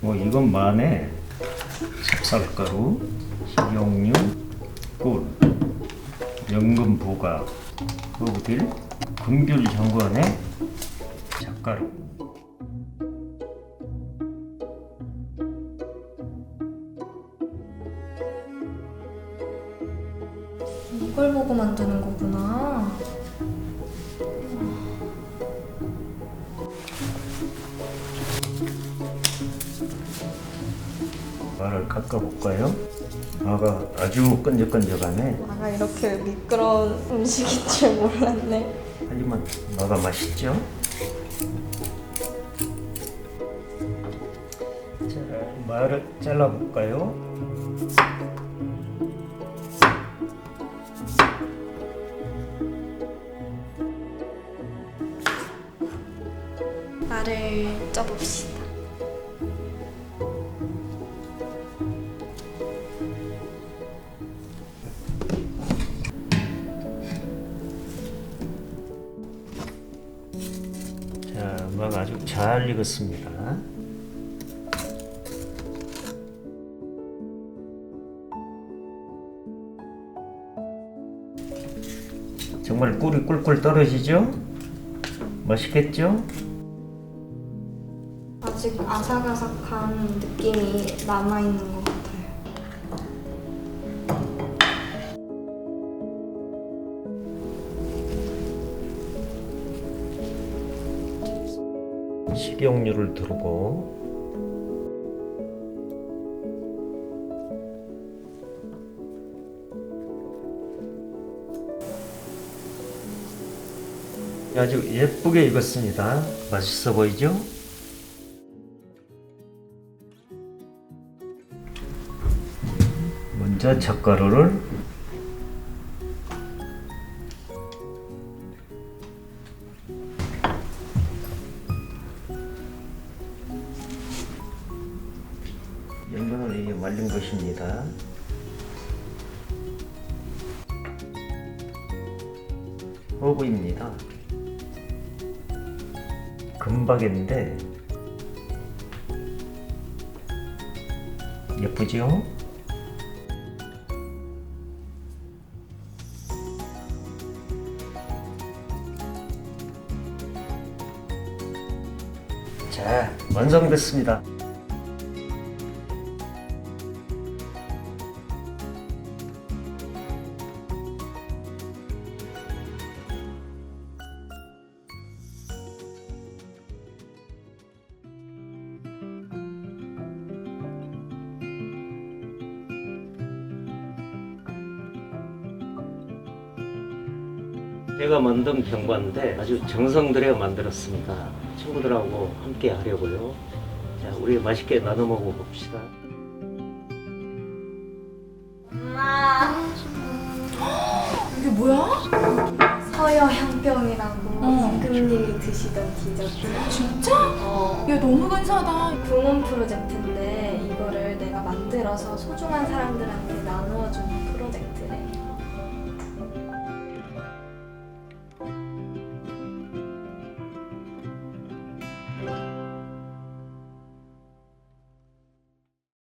뭐 이건 마늘, 찹쌀가루, 식용유, 꿀, 연금 부가, 허브딜, 금귤 정관에 잣가루. 이걸 보고 만드는 거구나. 마를 깎아볼까요? 마가 아주 끈적끈적하네. 아가 이렇게 미끄러운 음식인 줄 몰랐네. 하지만 마가 맛있죠? 자, 마를 잘라볼까요? 말을 쪄봅시다. 자, 마가 아주 잘 익었습니다. 정말 꿀이 꿀꿀 떨어지죠? 맛있겠죠? 아직 아삭아삭한 느낌이 남아있는 것 같아요. 식용유를 두르고 아주 예쁘게 익었습니다. 맛있어 보이죠? 먼저 젓가루를 이게 말린 것입니다. 허브입니다. 금박인데 예쁘지요? 자, 완성됐습니다. 제가 만든 경과인데 아주 정성 들여 만들었습니다. 친구들하고 함께 하려고요. 자, 우리 맛있게 나눠 먹어 봅시다. 엄마. 이게 뭐야? 서여향병이라고 어. 임금님이 드시던 디저트. 진짜? 어. 야 너무 근사하다. 붕원 프로젝트인데 이거를 내가 만들어서 소중한 사람들한테 나누어주는